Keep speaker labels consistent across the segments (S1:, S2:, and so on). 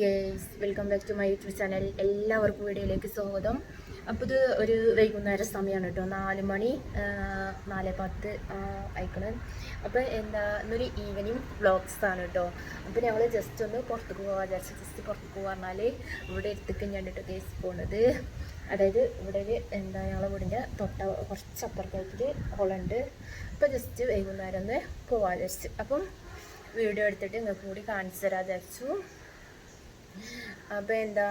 S1: Guys welcome back to my YouTube channel. എല്ലാവർക്കും വീഡിയോയിലേക്ക് സ്വാഗതം. അപ്പോൾ ഇത് ഒരു വൈകുന്നേര സമയമാണ് കേട്ടോ. നാല് മണി നാല് പത്ത് അയക്കണ് അപ്പോൾ എന്താ ഇന്നൊരു ഈവനിങ് വ്ളോഗ്സ് ആണ് കേട്ടോ. അപ്പോൾ ഞങ്ങൾ ജസ്റ്റ് ഒന്ന് പുറത്തേക്ക് പോകാൻ വിചാരിച്ചു ജസ്റ്റ് പുറത്തേക്ക് പോകാൻ പറഞ്ഞാൽ ഇവിടെ എടുത്തേക്ക് ഞാൻ കേട്ടോ കേസ് പോകുന്നത് അതായത് ഇവിടെ ഒരു എന്താ ഞങ്ങളെ വീടിന്റെ തൊട്ട കുറച്ച് അപ്പുറത്തേക്ക് കുളമുണ്ട് അപ്പോൾ ജസ്റ്റ് വൈകുന്നേരം ഒന്ന് പോകാൻ വിചാരിച്ചു. അപ്പം വീഡിയോ എടുത്തിട്ട് നിങ്ങൾക്ക് കൂടി കാണിച്ചു തരാൻ വിചാരിച്ചു. അപ്പോൾ എന്താ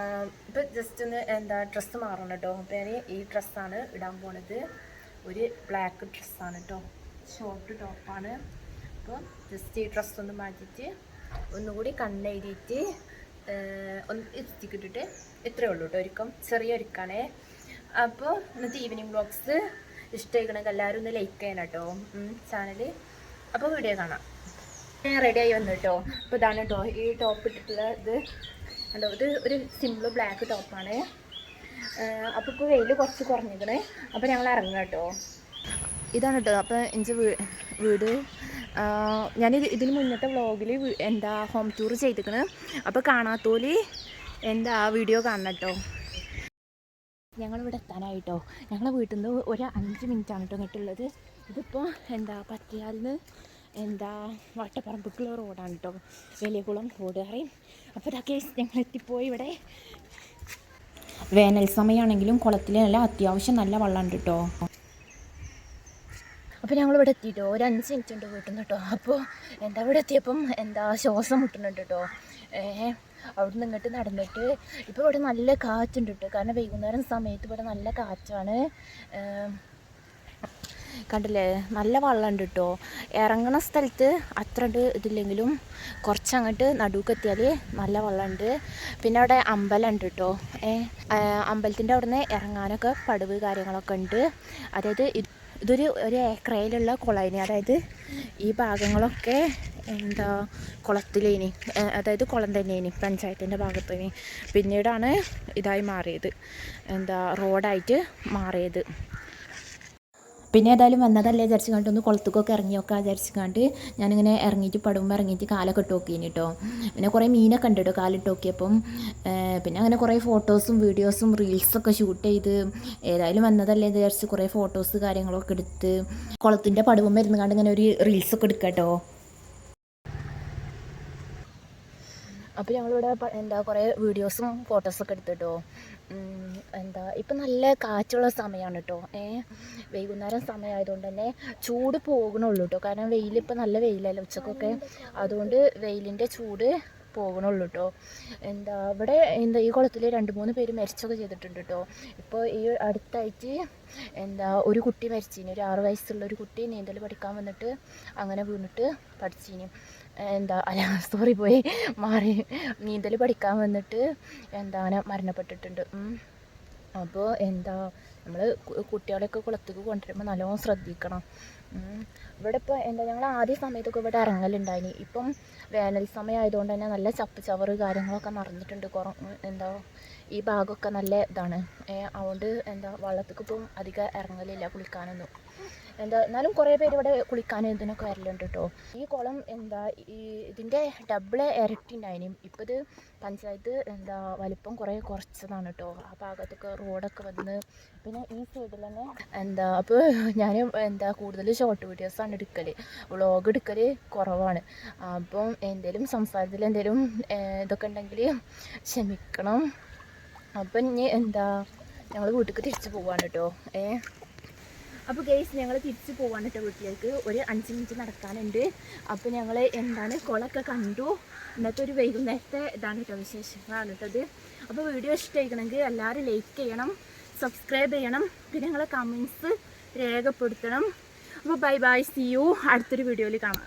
S1: ഇപ്പം ജസ്റ്റ് ഒന്ന് എന്താ ഡ്രസ്സ് മാറണം കേട്ടോ അപ്പോൾ ഈ ഡ്രസ്സാണ് ഇടാൻ പോണത്. ഒരു ബ്ലാക്ക് ഡ്രസ്സാണ് കേട്ടോ ഷോർട്ട് ടോപ്പാണ് അപ്പോൾ ജസ്റ്റ് ഈ ഡ്രസ്സ് ഒന്ന് മാറ്റിയിട്ട് ഒന്നുകൂടി കണ്ണെഴുതിയിട്ട് ഒന്ന് എത്തിക്കിട്ടിട്ട് ഇത്രയേ ഉള്ളൂ കേട്ടോ ഒരുക്കം. ചെറിയ ഒരുക്കാണേ. അപ്പോൾ ഇന്നത്തെ ഈവനിങ് ബ്ലോഗ്സ് ഇഷ്ടമായിക്കണമെങ്കിൽ എല്ലാവരും ഒന്ന് ലൈക്ക് ചെയ്യണം കേട്ടോ ചാനൽ അപ്പോൾ വീഡിയോ കാണാം. ഞാൻ റെഡിയായി വന്നു കേട്ടോ അപ്പോൾ ഇതാണ് കേട്ടോ ഈ ടോപ്പ് ഇട്ടിട്ടുള്ള ഇത്. കണ്ടോ ഇത് ഒരു സിമ്പിൾ ബ്ലാക്ക് ടോപ്പാണ് അപ്പോൾ ഇപ്പോൾ വെയിൽ കുറച്ച് കുറഞ്ഞിക്കണ് അപ്പോൾ ഞങ്ങൾ ഇറങ്ങുക കേട്ടോ. ഇതാണ് കേട്ടോ അപ്പോൾ എന്റെ വീട്. ഞാൻ ഇതിന് മുന്നത്തെ വ്ളോഗിൽ എന്താ ഹോം ടൂർ ചെയ്തിക്കണ്. അപ്പോൾ കാണാത്തോൽ എന്താ വീഡിയോ കാണണം കേട്ടോ ഞങ്ങളിവിടെ എത്താനായിട്ടോ. ഞങ്ങളുടെ വീട്ടിൽ നിന്ന് ഒരു അഞ്ച് മിനിറ്റാണ് കേട്ടോ ഇങ്ങോട്ടുള്ളത്. ഇതിപ്പോൾ എന്താ പറ്റിയാലിന് എന്താ വട്ടപ്പറമ്പുക്കുള്ള റോഡാണ് കേട്ടോ വലിയകുളം റോഡ് അറിയും അപ്പോൾ ഇതൊക്കെ ഞങ്ങൾ എത്തിപ്പോയി ഇവിടെ. വേനൽ സമയമാണെങ്കിലും കുളത്തിൽ നല്ല അത്യാവശ്യം നല്ല വെള്ളമുണ്ട് കേട്ടോ അപ്പോൾ ഞങ്ങൾ ഇവിടെ എത്തിയിട്ടോ ഒരു അഞ്ച് മിനിറ്റ് ഉണ്ട് വീട്ടിൽ നിന്ന് കേട്ടോ അപ്പോൾ എന്താ ഇവിടെ എത്തിയപ്പം എന്താ ശ്വാസം മുട്ടുന്നുണ്ട് കേട്ടോ ഏഹ് നിന്ന് ഇങ്ങോട്ട് നടന്നിട്ട് ഇപ്പോൾ ഇവിടെ നല്ല കാറ്റുണ്ട് കേട്ടോ കാരണം വൈകുന്നേരം സമയത്ത് ഇവിടെ നല്ല കാറ്റാണ്. ഏം, കണ്ടില്ലേ? നല്ല വെള്ളമുണ്ട് കേട്ടോ ഇറങ്ങുന്ന സ്ഥലത്ത് അത്ര ഇതില്ലെങ്കിലും കുറച്ചങ്ങോട്ട് നടുക്കെത്തിയാൽ നല്ല വെള്ളമുണ്ട് പിന്നെ അവിടെ അമ്പലം ഉണ്ട് കേട്ടോ അമ്പലത്തിന്റെ അവിടെ നിന്ന് ഇറങ്ങാനൊക്കെ പടവ് കാര്യങ്ങളൊക്കെ ഉണ്ട് അതായത് ഇതൊരു ഒരു ഏക്കറയിലുള്ള കുളയിനി. അതായത് ഈ ഭാഗങ്ങളൊക്കെ എന്താ കുളത്തിലേനി. അതായത് കുളം തന്നെയേനി പഞ്ചായത്തിന്റെ ഭാഗത്തേനി. പിന്നീടാണ് ഇതായി മാറിയത്. എന്താ റോഡായിട്ട് മാറിയത്. പിന്നെ ഏതായാലും വന്നതല്ലേ വിചാരിച്ചു കണ്ട് ഒന്ന് കുളത്തേക്കൊക്കെ ഇറങ്ങി നോക്കാം വിചാരിച്ചു കണ്ട് ഞാനിങ്ങനെ ഇറങ്ങിയിട്ട് പടുമ്പോൾ ഇറങ്ങിയിട്ട് കാലൊക്കെ ഇട്ട് നോക്കിയിന് കേട്ടോ പിന്നെ കുറേ മീനൊക്കെ ഉണ്ട് കേട്ടോ കാലിട്ട് നോക്കിയപ്പം. പിന്നെ അങ്ങനെ കുറേ ഫോട്ടോസും വീഡിയോസും റീൽസൊക്കെ ഷൂട്ട് ചെയ്ത് ഏതായാലും വന്നതല്ലേ വിചാരിച്ച് കുറേ ഫോട്ടോസ് കാര്യങ്ങളൊക്കെ എടുത്ത് കുളത്തിന്റെ പടുമ്പം ഇരുന്ന് കണ്ട് ഇങ്ങനെ ഒരു റീൽസൊക്കെ എടുക്കാം കേട്ടോ അപ്പോൾ ഞങ്ങളിവിടെ എന്താ കുറേ വീഡിയോസും ഫോട്ടോസൊക്കെ എടുത്തിട്ടോ. എന്താ ഇപ്പം നല്ല കാറ്റുള്ള സമയമാണ് കേട്ടോ ഏ വൈകുന്നേരം സമയമായതുകൊണ്ട് തന്നെ ചൂട് പോകണുള്ളൂ കേട്ടോ കാരണം വെയിലിപ്പോൾ നല്ല വെയിലല്ലേ ഉച്ചക്കൊക്കെ. അതുകൊണ്ട് വെയിലിന്റെ ചൂട് പോകണുള്ളൂ കേട്ടോ എന്താ അവിടെ എന്താ ഈ കുളത്തിൽ രണ്ട് മൂന്ന് പേര് മരിച്ചൊക്കെ ചെയ്തിട്ടുണ്ട് കേട്ടോ ഇപ്പോൾ ഈ അടുത്തായിട്ട് എന്താ ഒരു കുട്ടി മരിച്ചിന്. ഒരു ആറ് വയസ്സുള്ള ഒരു കുട്ടി നീന്തൽ പഠിക്കാൻ വന്നിട്ട് അങ്ങനെ വീണിട്ട് പഠിച്ചിന്. എന്താ അല്ല സോറി പോയി മാറി. നീന്തൽ പഠിക്കാൻ വന്നിട്ട് എന്താണ് മരണപ്പെട്ടിട്ടുണ്ട്. ഉം. അപ്പോൾ എന്താ നമ്മൾ കുട്ടികളെയൊക്കെ കുളത്തേക്ക് കൊണ്ടുവരുമ്പോൾ നല്ലോണം ശ്രദ്ധിക്കണം. ഇവിടെ ഇപ്പോൾ എന്താ ഞങ്ങൾ ആദ്യ സമയത്തൊക്കെ ഇവിടെ ഇറങ്ങലുണ്ടായിനി. ഇപ്പം വേനൽ സമയം ആയതുകൊണ്ട് തന്നെ നല്ല ചപ്പ് ചവറ് കാര്യങ്ങളൊക്കെ നിറഞ്ഞിട്ടുണ്ട്. കുറ എന്താ ഈ ഭാഗമൊക്കെ നല്ല ഇതാണ്. അതുകൊണ്ട് എന്താ വള്ളത്തേക്ക് ഇപ്പം അധികം ഇറങ്ങലില്ല കുളിക്കാനൊന്നും. എന്താ എന്നാലും കുറേ പേര് ഇവിടെ കുളിക്കാൻ ഇതിനൊക്കെ വരലുണ്ട് കേട്ടോ ഈ കുളം എന്താ ഈ ഇതിന്റെ ഡബിൾ ഇരട്ടി ഉണ്ടായിനും ഇത് പഞ്ചായത്ത് എന്താ വലിപ്പം കുറേ കുറച്ചതാണ് കേട്ടോ ആ ഭാഗത്തൊക്കെ റോഡൊക്കെ വന്ന് പിന്നെ ഈ സൈഡിൽ തന്നെ എന്താ അപ്പോൾ ഞാൻ എന്താ കൂടുതൽ ഷോർട്ട് വീഡിയോസാണ് എടുക്കൽ വ്ളോഗ് എടുക്കൽ കുറവാണ്. അപ്പം എന്തേലും സംസാരത്തിൽ എന്തേലും ഇതൊക്കെ ഉണ്ടെങ്കിൽ ക്ഷമിക്കണം. അപ്പം ഇനി എന്താ ഞങ്ങൾ വീട്ടിലേക്ക് തിരിച്ചു പോവാണ് കേട്ടോ ഏ? അപ്പോൾ ഗെയ്സ് ഞങ്ങൾ തിരിച്ചു പോകാൻ കേട്ടോ വീട്ടിലേക്ക്. ഒരു അഞ്ച് മിനിറ്റ് നടക്കാനുണ്ട്. അപ്പോൾ ഞങ്ങൾ എന്താണ് കുളമൊക്കെ കണ്ടു. ഇന്നത്തെ ഒരു വൈകുന്നേരത്തെ ഇതാണ് കേട്ടോ വിശേഷങ്ങളാണ് കേട്ടത് അപ്പോൾ വീഡിയോ ഇഷ്ടമായിക്കണമെങ്കിൽ എല്ലാവരും ലൈക്ക് ചെയ്യണം സബ്സ്ക്രൈബ് ചെയ്യണം പിന്നെ നിങ്ങളെ കമൻസ് രേഖപ്പെടുത്തണം. അപ്പോൾ ബൈ ബൈ സി യു അടുത്തൊരു വീഡിയോയിൽ കാണാം.